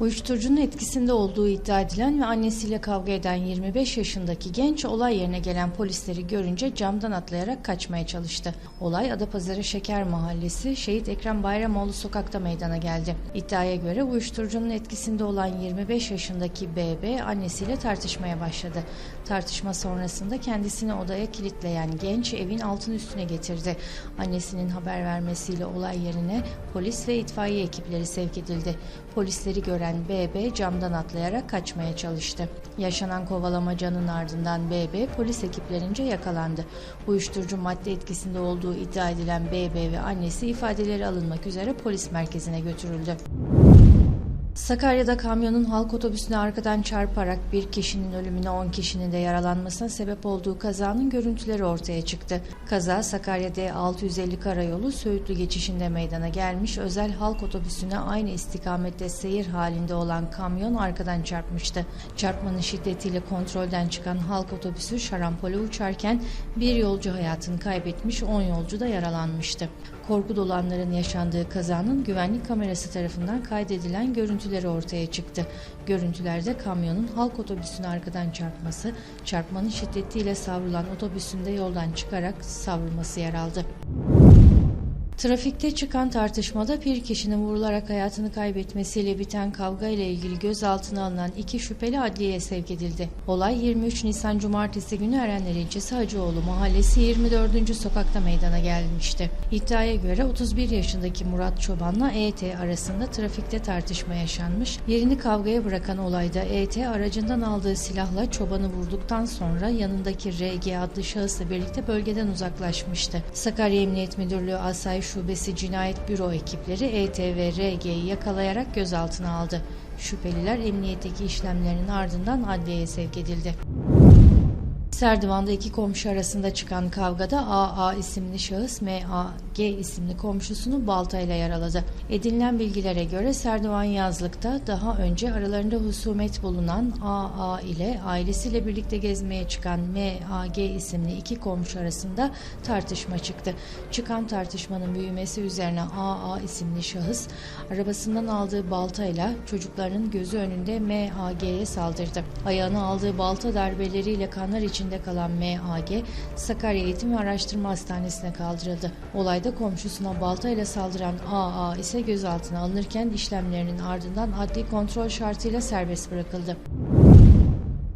Uyuşturucunun etkisinde olduğu iddia edilen ve annesiyle kavga eden 25 yaşındaki genç olay yerine gelen polisleri görünce camdan atlayarak kaçmaya çalıştı. Olay Adapazarı Şeker Mahallesi Şehit Ekrem Bayramoğlu sokakta meydana geldi. İddiaya göre uyuşturucunun etkisinde olan 25 yaşındaki BB annesiyle tartışmaya başladı. Tartışma sonrasında kendisini odaya kilitleyen genç evin altın üstüne getirdi. Annesinin haber vermesiyle olay yerine polis ve itfaiye ekipleri sevk edildi. Polisleri gören BB camdan atlayarak kaçmaya çalıştı. Yaşanan kovalamacanın ardından BB polis ekiplerince yakalandı. Uyuşturucu madde etkisinde olduğu iddia edilen BB ve annesi ifadeleri alınmak üzere polis merkezine götürüldü. Sakarya'da kamyonun halk otobüsüne arkadan çarparak bir kişinin ölümüne 10 kişinin de yaralanmasına sebep olduğu kazanın görüntüleri ortaya çıktı. Kaza Sakarya D650 karayolu Söğütlü geçişinde meydana gelmiş özel halk otobüsüne aynı istikamette seyir halinde olan kamyon arkadan çarpmıştı. Çarpmanın şiddetiyle kontrolden çıkan halk otobüsü şarampole uçarken bir yolcu hayatını kaybetmiş 10 yolcu da yaralanmıştı. Korku dolanların yaşandığı kazanın güvenlik kamerası tarafından kaydedilen görüntüleri ortaya çıktı. Görüntülerde kamyonun halk otobüsüne arkadan çarpması, çarpmanın şiddetiyle savrulan otobüsün de yoldan çıkarak savrulması yer aldı. Trafikte çıkan tartışmada bir kişinin vurularak hayatını kaybetmesiyle biten kavga ile ilgili gözaltına alınan iki şüpheli adliyeye sevk edildi. Olay 23 Nisan Cumartesi günü Erenler ilçesi Hacıoğlu Mahallesi 24. sokakta meydana gelmişti. İddiaya göre 31 yaşındaki Murat Çoban'la ET arasında trafikte tartışma yaşanmış. Yerini kavgaya bırakan olayda ET aracından aldığı silahla Çoban'ı vurduktan sonra yanındaki RG adlı şahısla birlikte bölgeden uzaklaşmıştı. Sakarya Emniyet Müdürlüğü Asayiş Şubesi Cinayet Büro ekipleri ET ve RG'yi yakalayarak gözaltına aldı. Şüpheliler emniyetteki işlemlerin ardından adliyeye sevk edildi. Serdivan'da iki komşu arasında çıkan kavgada AA isimli şahıs MAG isimli komşusunu baltayla yaraladı. Edinilen bilgilere göre Serdivan Yazlık'ta daha önce aralarında husumet bulunan AA ile ailesiyle birlikte gezmeye çıkan MAG isimli iki komşu arasında tartışma çıktı. Çıkan tartışmanın büyümesi üzerine AA isimli şahıs arabasından aldığı baltayla çocuklarının gözü önünde MAG'ye saldırdı. Ayağına aldığı balta darbeleriyle kanlar içinde kalan MAG Sakarya Eğitim ve Araştırma Hastanesi'ne kaldırıldı. Olayda komşusuna baltayla saldıran AA ise gözaltına alınırken işlemlerinin ardından adli kontrol şartıyla serbest bırakıldı.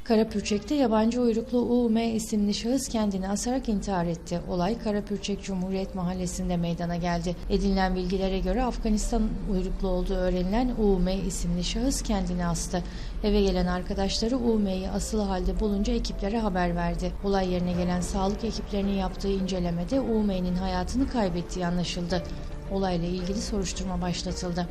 Karapürçek'te yabancı uyruklu UM isimli şahıs kendini asarak intihar etti. Olay Karapürçek Cumhuriyet Mahallesi'nde meydana geldi. Edinilen bilgilere göre Afganistan uyruklu olduğu öğrenilen UM isimli şahıs kendini astı. Eve gelen arkadaşları UM'yi asılı halde bulunca ekiplere haber verdi. Olay yerine gelen sağlık ekiplerinin yaptığı incelemede UM'nin hayatını kaybettiği anlaşıldı. Olayla ilgili soruşturma başlatıldı.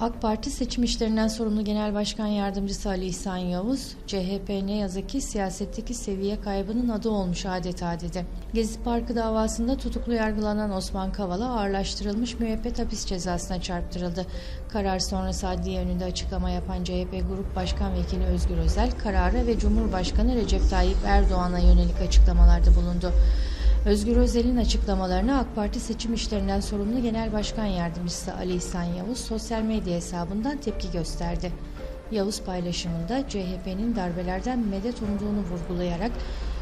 AK Parti seçim işlerinden sorumlu Genel Başkan Yardımcısı Ali İhsan Yavuz, CHP ne yazık ki siyasetteki seviye kaybının adı olmuş adeta dedi. Gezi Parkı davasında tutuklu yargılanan Osman Kavala ağırlaştırılmış müebbet hapis cezasına çarptırıldı. Karar sonrası adliye önünde açıklama yapan CHP Grup Başkan Vekili Özgür Özel, karara ve Cumhurbaşkanı Recep Tayyip Erdoğan'a yönelik açıklamalarda bulundu. Özgür Özel'in açıklamalarını AK Parti seçim işlerinden sorumlu Genel Başkan Yardımcısı Ali İhsan Yavuz sosyal medya hesabından tepki gösterdi. Yavuz paylaşımında CHP'nin darbelerden medet umduğunu vurgulayarak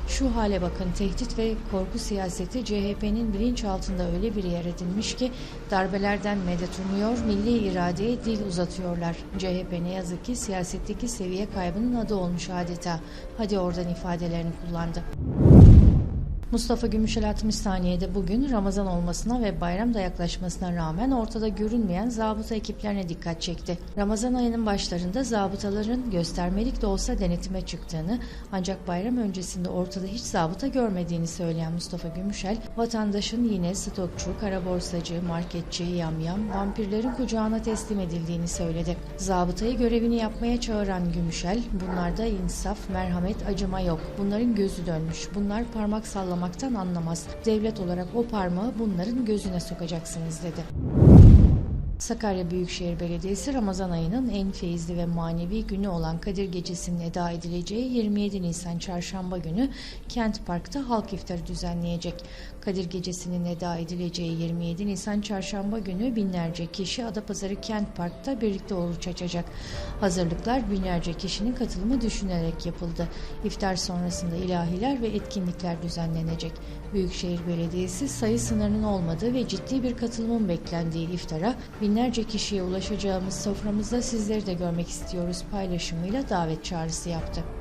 şu hale bakın tehdit ve korku siyaseti CHP'nin bilinçaltında öyle bir yer edinmiş ki darbelerden medet umuyor, milli iradeye dil uzatıyorlar. CHP ne yazık ki siyasetteki seviye kaybının adı olmuş adeta. Hadi oradan ifadelerini kullandı. Mustafa Gümüşel 60 saniyede bugün Ramazan olmasına ve bayram da yaklaşmasına rağmen ortada görünmeyen zabıta ekiplerine dikkat çekti. Ramazan ayının başlarında zabıtaların göstermelik de olsa denetime çıktığını ancak bayram öncesinde ortada hiç zabıta görmediğini söyleyen Mustafa Gümüşel, vatandaşın yine stokçu, karaborsacı, marketçi, yamyam, vampirlerin kucağına teslim edildiğini söyledi. Zabıtayı görevini yapmaya çağıran Gümüşel, bunlarda insaf, merhamet, acıma yok. Bunların gözü dönmüş. Bunlar parmak sallama sallamaktan anlamaz. Devlet olarak o parmağı bunların gözüne sokacaksınız dedi. Sakarya Büyükşehir Belediyesi Ramazan ayının en feyizli ve manevi günü olan Kadir Gecesi'nin eda edileceği 27 Nisan Çarşamba günü Kent Park'ta halk iftarı düzenleyecek. Kadir Gecesi'nin eda edileceği 27 Nisan Çarşamba günü binlerce kişi Adapazarı Kent Park'ta birlikte oruç açacak. Hazırlıklar binlerce kişinin katılımı düşünerek yapıldı. İftar sonrasında ilahiler ve etkinlikler düzenlenecek. Büyükşehir Belediyesi sayı sınırının olmadığı ve ciddi bir katılımın beklendiği iftara binlerce kişiye ulaşacağımız soframızda sizleri de görmek istiyoruz paylaşımıyla davet çağrısı yaptı.